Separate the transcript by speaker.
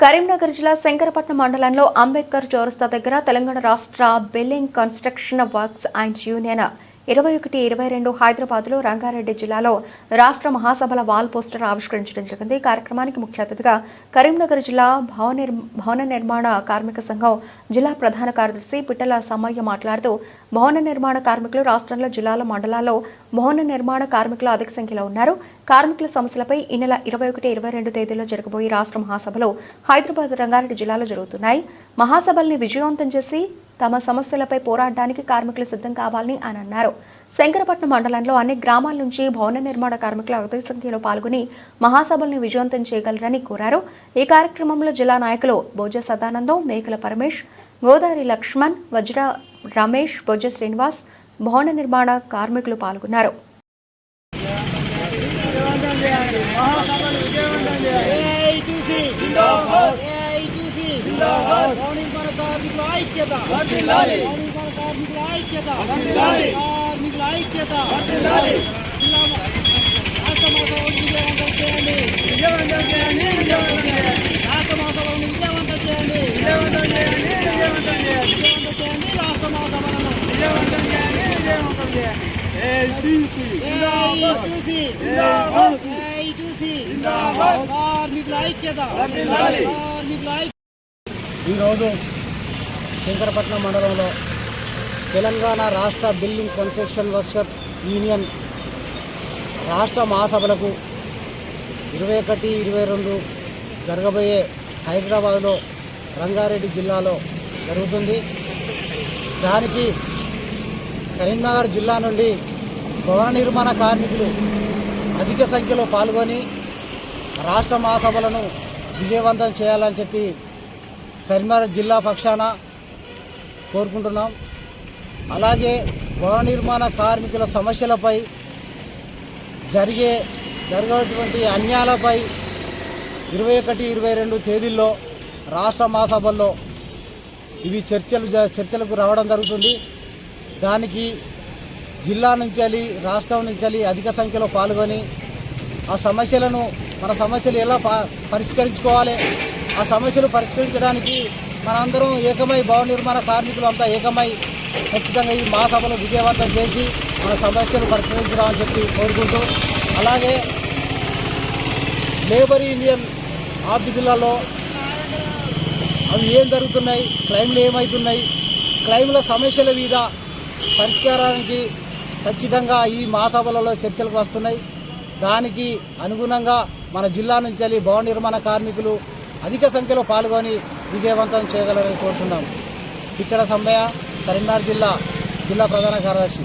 Speaker 1: కరీంనగర్ జిల్లా శంకరపట్నం మండలంలో అంబేద్కర్ చౌరస్తా దగ్గర తెలంగాణ రాష్ట్ర building construction works and union ఇరవై ఒకటి ఇరవై రెండు హైదరాబాద్లో రంగారెడ్డి జిల్లాలో రాష్ట్ర మహాసభల వాల్ పోస్టర్ ఆవిష్కరించడం జరిగింది. ఈ కార్యక్రమానికి ముఖ్య అతిథిగా కరీంనగర్ జిల్లా భవన నిర్- భవన నిర్మాణ కార్మిక సంఘం జిల్లా ప్రధాన కార్యదర్శి పిట్టల సమ్మయ్య మాట్లాడుతూ భవన నిర్మాణ కార్మికులు రాష్ట్రంలో జిల్లాల మండలాల్లో భవన నిర్మాణ కార్మికులు అధిక సంఖ్యలో ఉన్నారు. కార్మికుల సమస్యలపై ఈ నెల ఇరవై ఒకటి ఇరవై రెండు తేదీలో జరగబోయే రాష్ట్ర మహాసభలు హైదరాబాద్ రంగారెడ్డి జిల్లాలో జరుగుతున్నాయి. మహాసభల్ని విజయవంతం చేసి తమ సమస్యలపై పోరాడడానికి కార్మికులు సిద్ధం కావాలని ఆయన అన్నారు. శంకరపట్నం మండలంలో అన్ని గ్రామాల నుంచి భవన నిర్మాణ కార్మికులు అధిక సంఖ్యలో పాల్గొని మహాసభల్ని విజయవంతం చేయగలరని కోరారు. ఈ కార్యక్రమంలో జిల్లా నాయకులు భోజ సదానందం మేకల పరమేష్ గోదావరి లక్ష్మణ్ వజ్ర రమేష్ భోజ శ్రీనివాస్ భవన నిర్మాణ కార్మికులు పాల్గొన్నారు.
Speaker 2: ఏఐటీసీ ఐక్యత. కార్మికుల ఐక్యత కార్మికుల ఐక్యత రాష్ట్ర మహాసభలను విజయవంతం చేయండి విజయవంతం చేయండి విజయవంతం చేయండి రాష్ట్ర మహాసభలను విజయవంతం చేయండి విజయవంతం చేయండి విజయవంతం చేయండి విజయవంతం చేయండి రాష్ట్ర మహాసభలను విజయవంతం చేయండి విజయవంతం చేయండి ఏఐటీసీ జిందాబాద్. జిందాబాద్. ఏఐటీసీ జిందాబాద్. కార్మికుల ఐక్యత వర్ధిల్లాలి కార్మికుల ఐక్యత
Speaker 3: ఈరోజు శంకరపట్నం మండలంలో తెలంగాణ రాష్ట్ర బిల్డింగ్ కన్స్ట్రక్షన్ వర్క్షాప్ యూనియన్ రాష్ట్ర మహాసభలకు ఇరవై ఒకటి ఇరవై రెండు జరగబోయే హైదరాబాద్లో రంగారెడ్డి జిల్లాలో జరుగుతుంది. దానికి కరీంనగర్ జిల్లా నుండి భవన నిర్మాణ కార్మికులు అధిక సంఖ్యలో పాల్గొని రాష్ట్ర మహాసభలను విజయవంతం చేయాలని చెప్పి కరీంనగర్ జిల్లా పక్షాన కోరుకుంటున్నాం. అలాగే భవన నిర్మాణ కార్మికుల సమస్యలపై జరిగే జరిగేటువంటి అన్యాయాలపై ఇరవై ఒకటి ఇరవై రెండు తేదీల్లో రాష్ట్ర మహాసభల్లో ఇవి చర్చలు చర్చలకు రావడం జరుగుతుంది. దానికి జిల్లా నుంచి రాష్ట్రం నుంచి అధిక సంఖ్యలో పాల్గొని ఆ సమస్యలను మన సమస్యలు ఎలా ప- పరిష్కరించుకోవాలి ఆ సమస్యలు పరిష్కరించడానికి మనందరం ఏకమై భవన నిర్మాణ కార్మికులు అంతా ఏకమై ఖచ్చితంగా ఈ మహాసభను విజయవంతం చేసి మన సమస్యలు పరిష్కరించడామని చెప్పి కోరుకుంటూ అలాగే లేబర్ యూనియన్ ఆఫీసులలో అవి ఏం జరుగుతున్నాయి క్లైమ్లు ఏమవుతున్నాయి క్లైమ్ల సమస్యల మీద పరిష్కారానికి ఖచ్చితంగా ఈ మహాసభలలో చర్చలకు వస్తున్నాయి. దానికి అనుగుణంగా మన జిల్లా నుంచి వెళ్ళి భవన నిర్మాణ కార్మికులు అధిక సంఖ్యలో పాల్గొని విజయవంతం చేయగలరని కోరుతున్నాం. ఇక్కడ సమ్మయ్య కరీంనగర్ జిల్లా జిల్లా ప్రధాన కార్యదర్శి.